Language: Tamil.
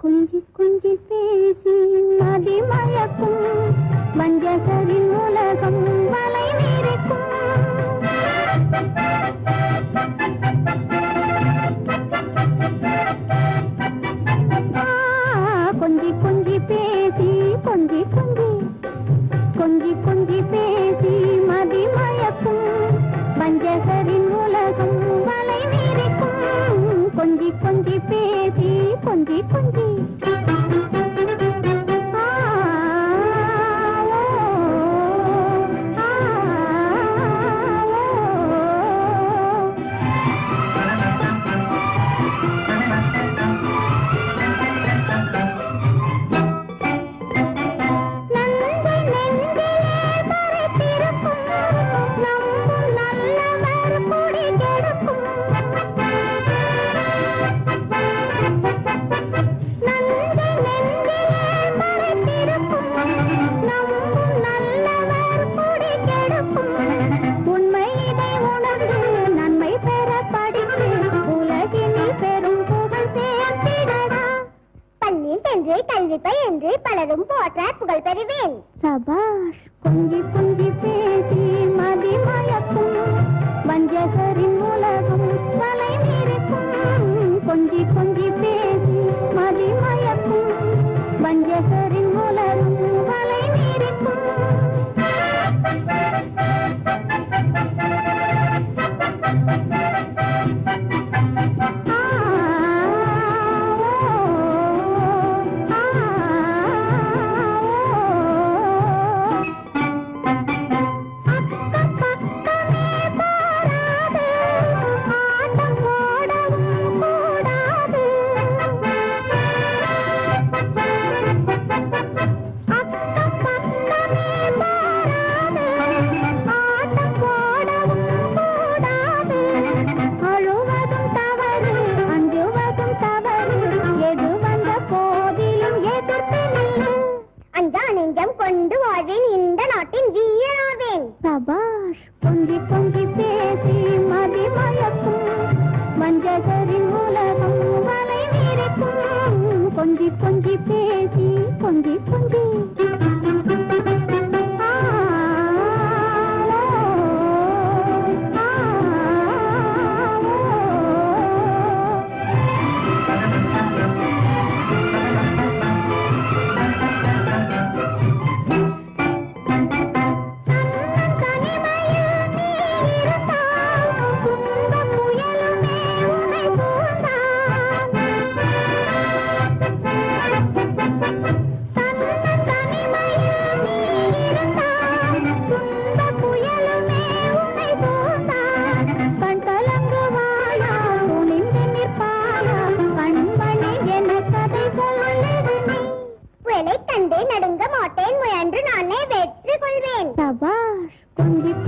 கொஞ்சி கொஞ்சி பேசி நதி மயக்கும் வஞ்சகரின் உலகம் மலை நீரைக்கும் கொஞ்சி கொஞ்சி பேசி கொஞ்சி கொஞ்சி கொஞ்சி கொஞ்சி பேசி மதி மயக்கும் வஞ்சகரின் உலகம் மலை நீரிக்கும் கொஞ்சி கொஞ்சி பேசி கொஞ்சி கொஞ்சி பள்ளியில் சென்று கல்வி பயின்று பலரும் போற்ற புகழ் பெறுவேன். சபாஷ் கொஞ்சி கொஞ்சி பேசி மதிமயக்கும் வஞ்சகரின் கொண்டு வாழ்வேன். இந்த நாட்டின் வீரனாவேன். சபாஷ் பொங்கி பொங்கி பேசி மதி மயக்கும். வஞ்சகரின் உலகம் வலை நீரிக்கும் பொங்கி பொங்கி பேசி பொங்கி பொங்கி. விலை தந்தை நடுங்க மாட்டேன் முயன்று நானே வெற்றி கொள்வேன். சபாஷ் கொங்கிப்ப